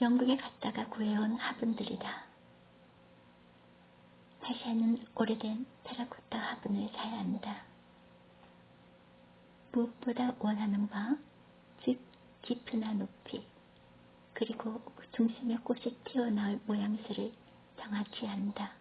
영국에 갔다가 구해온 화분들이다. 다시아는 오래된 테라코타 화분을 사야 한다. 무엇보다 원하는 바, 즉 깊이나 높이, 그리고 그 중심에 꽃이 튀어나올 모양새를 정확히 한다.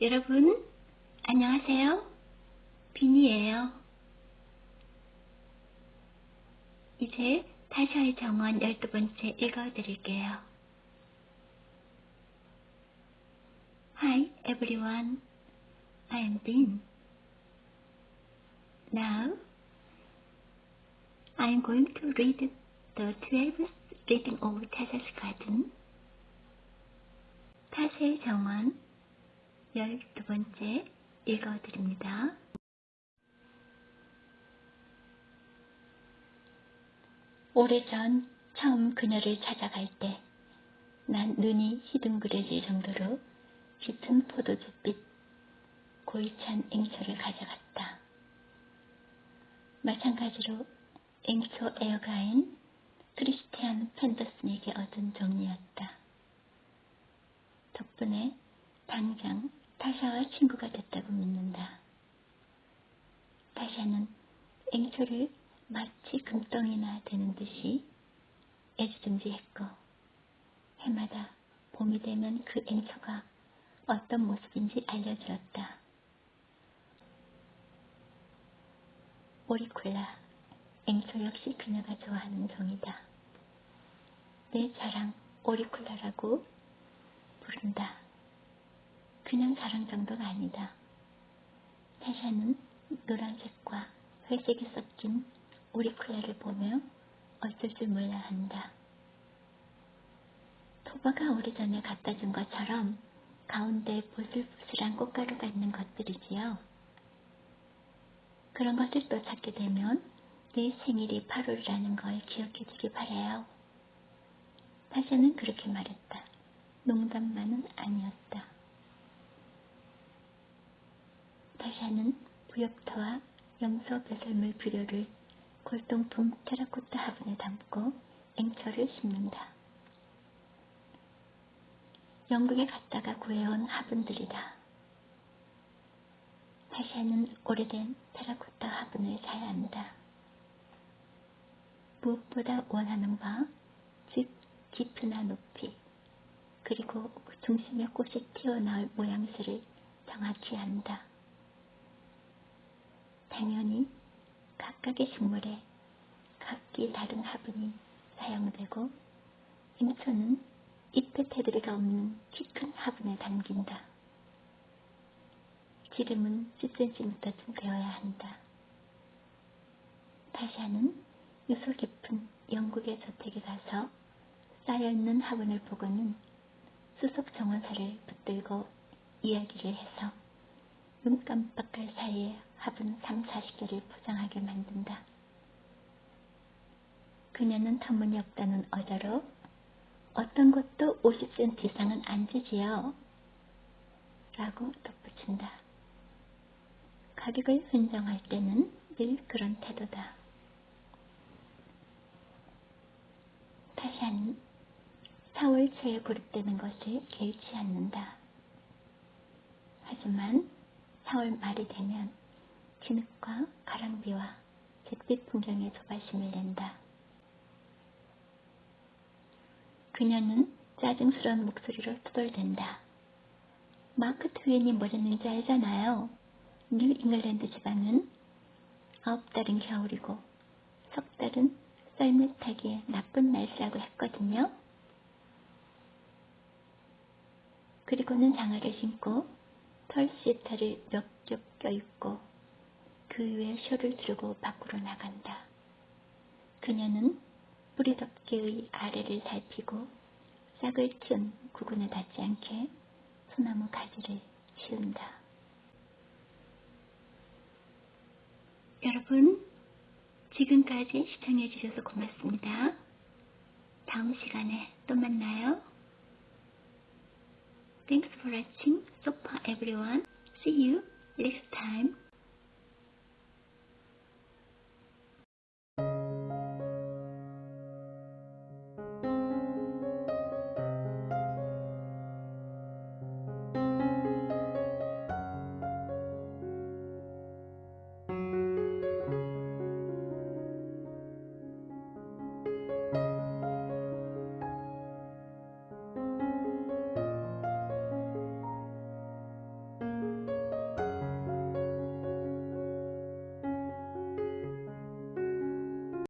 여러분, 안녕하세요. 비니예요. 이제 타샤의 정원 12번째 읽어드릴게요. Hi everyone, I am Bin. Now, I am going to read the 12th reading of Tasha's Garden. 타샤의 정원 열두 번째 읽어드립니다. 오래전 처음 그녀를 찾아갈 때 난 눈이 희둥그레질 정도로 짙은 포도주빛 고이찬 앵초를 가져갔다. 마찬가지로 앵초 에어가인 크리스티안 펜더슨에게 얻은 종이었다. 덕분에 당장 타샤와 친구가 됐다고 믿는다. 타샤는 앵초를 마치 금덩이나 되는 듯이 애지중지했고 해마다 봄이 되면 그 앵초가 어떤 모습인지 알려주었다. 오리콜라, 앵초 역시 그녀가 좋아하는 종이다. 내 자랑 오리콜라라고 부른다. 그냥 자랑 정도가 아니다. 타샤는 노란색과 회색이 섞인 오리콜라를 보며 어쩔 줄 몰라 한다. 토바가 오래전에 갖다 준 것처럼 가운데 보슬보슬한 꽃가루가 있는 것들이지요. 그런 것을 또 찾게 되면 내 생일이 8월이라는 걸 기억해 주길 바래요. 타샤는 그렇게 말했다. 농담만은 아니었다. 타샤는 부엽터와 염소 배설물 비료를 골동품 테라코타 화분에 담고 앵처를 심는다. 영국에 갔다가 구해온 화분들이다. 타샤는 오래된 테라코타 화분을 사야 한다. 무엇보다 원하는 바, 즉 깊이나 높이, 그리고 그 중심에 꽃이 튀어나올 모양새를 정확히 한다. 당연히 각각의 식물에 각기 다른 화분이 사용되고 앵초는 잎의 테두리가 없는 키 큰 화분에 담긴다. 지름은 10cm쯤 되어야 한다. 다시하는 유서 깊은 영국의 저택에 가서 쌓여있는 화분을 보고는 수석 정원사를 붙들고 이야기를 해서 눈 깜빡할 사이에 화분 3, 40개를 포장하게 만든다. 그녀는 터무니없다는 어조로 어떤 것도 50cm 이상은 안 주지요. 라고 덧붙인다. 가격을 흥정할 때는 늘 그런 태도다. 타샤는 4월 초에 그룹되는 것을 개의치 않는다. 하지만 4월 말이 되면 진흙과 가랑비와 잿빛 풍경에 조바심을 낸다. 그녀는 짜증스러운 목소리로 투덜댄다. 마크 트윈이 뭐랬는지 알잖아요. 뉴 잉글랜드 지방은 아홉 달은 겨울이고 석 달은 썰매 타기에 나쁜 날씨라고 했거든요. 그리고는 장화를 신고 털 시타를 몇겹 껴입고 그 위에 셔를 두르고 밖으로 나간다. 그녀는 뿌리덮개의 아래를 살피고 싹을 틔운 구근에 닿지 않게 소나무 가지를 치운다. 여러분, 지금까지 시청해주셔서 고맙습니다. 다음 시간에 또 만나요. Thanks for watching so far everyone. See you next time.